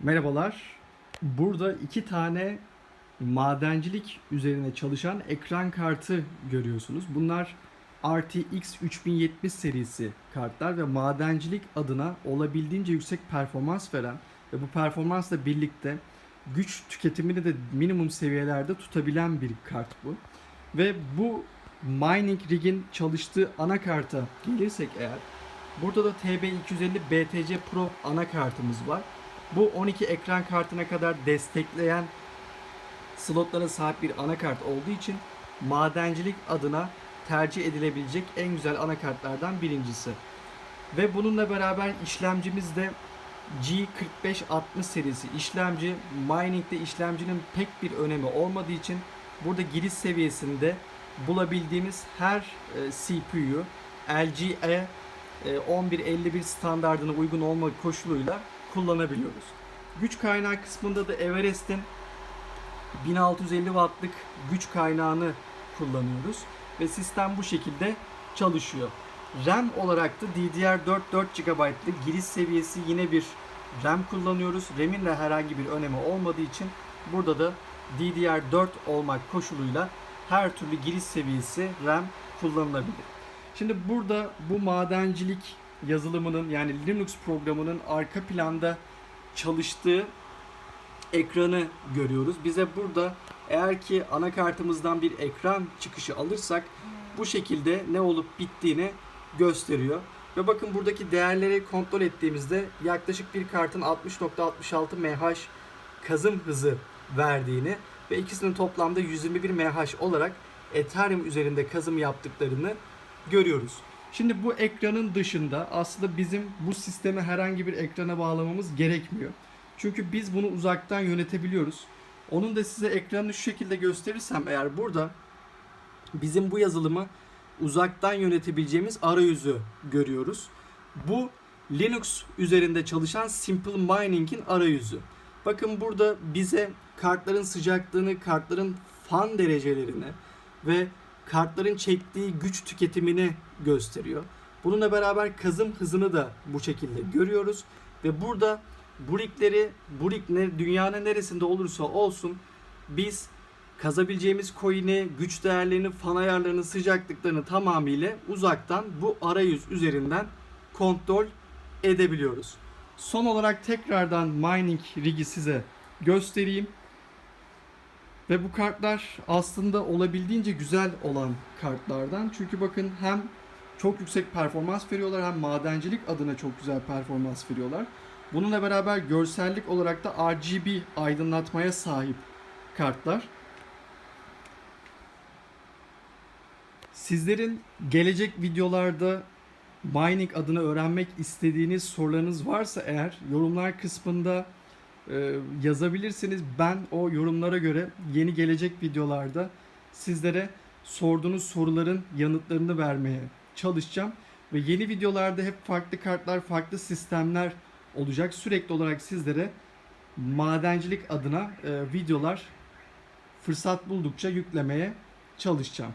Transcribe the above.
Merhabalar. Burada iki tane madencilik üzerine çalışan ekran kartı görüyorsunuz. Bunlar RTX 3070 serisi kartlar ve madencilik adına olabildiğince yüksek performans veren ve bu performansla birlikte güç tüketimini de minimum seviyelerde tutabilen bir kart bu. Ve bu mining rig'in çalıştığı anakarta gelirsek eğer burada da TB250 BTC Pro anakartımız var. Bu 12 ekran kartına kadar destekleyen slotlara sahip bir anakart olduğu için madencilik adına tercih edilebilecek en güzel anakartlardan birincisi. Ve bununla beraber işlemcimiz de G4560 serisi işlemci. Mining'de işlemcinin pek bir önemi olmadığı için burada giriş seviyesinde bulabildiğimiz her e, CPU LGE e, 1151 standardına uygun olma koşuluyla kullanabiliyoruz. Güç kaynağı kısmında da Everest'in 1650 wattlık güç kaynağını kullanıyoruz ve sistem bu şekilde çalışıyor. RAM olarak da DDR4 4 GB'lık giriş seviyesi yine bir RAM kullanıyoruz. RAM'in de herhangi bir önemi olmadığı için burada da DDR4 olmak koşuluyla her türlü giriş seviyesi RAM kullanılabilir. Şimdi burada bu madencilik yazılımının yani Linux programının arka planda çalıştığı ekranı görüyoruz. Bize burada eğer ki anakartımızdan bir ekran çıkışı alırsak bu şekilde ne olup bittiğini gösteriyor. Ve bakın buradaki değerleri kontrol ettiğimizde yaklaşık bir kartın 60.66 mH kazım hızı verdiğini ve ikisinin toplamda 121 mH olarak Ethereum üzerinde kazım yaptıklarını görüyoruz. Şimdi bu ekranın dışında aslında bizim bu sisteme herhangi bir ekrana bağlamamız gerekmiyor. Çünkü biz bunu uzaktan yönetebiliyoruz. Onun da size ekranını şu şekilde gösterirsem eğer burada bizim bu yazılımı uzaktan yönetebileceğimiz arayüzü görüyoruz. Bu Linux üzerinde çalışan Simple Mining'in arayüzü. Bakın burada bize kartların sıcaklığını, kartların fan derecelerini ve kartların çektiği güç tüketimini gösteriyor. Bununla beraber kazım hızını da bu şekilde görüyoruz ve burada bu rigleri, bu rig ne, dünyanın neresinde olursa olsun biz kazabileceğimiz coin'i, güç değerlerini, fan ayarlarını, sıcaklıklarını tamamıyla uzaktan bu arayüz üzerinden kontrol edebiliyoruz. Son olarak tekrardan mining rig'i size göstereyim. Ve bu kartlar aslında olabildiğince güzel olan kartlardan. Çünkü bakın hem çok yüksek performans veriyorlar hem madencilik adına çok güzel performans veriyorlar. Bununla beraber görsellik olarak da RGB aydınlatmaya sahip kartlar. Sizlerin gelecek videolarda mining adına öğrenmek istediğiniz sorularınız varsa eğer yorumlar kısmında e, yazabilirsiniz. Ben o yorumlara göre yeni gelecek videolarda sizlere sorduğunuz soruların yanıtlarını vermeye çalışacağım. Ve yeni videolarda hep farklı kartlar, farklı sistemler olacak. Sürekli olarak sizlere madencilik adına e, videolar fırsat buldukça yüklemeye çalışacağım.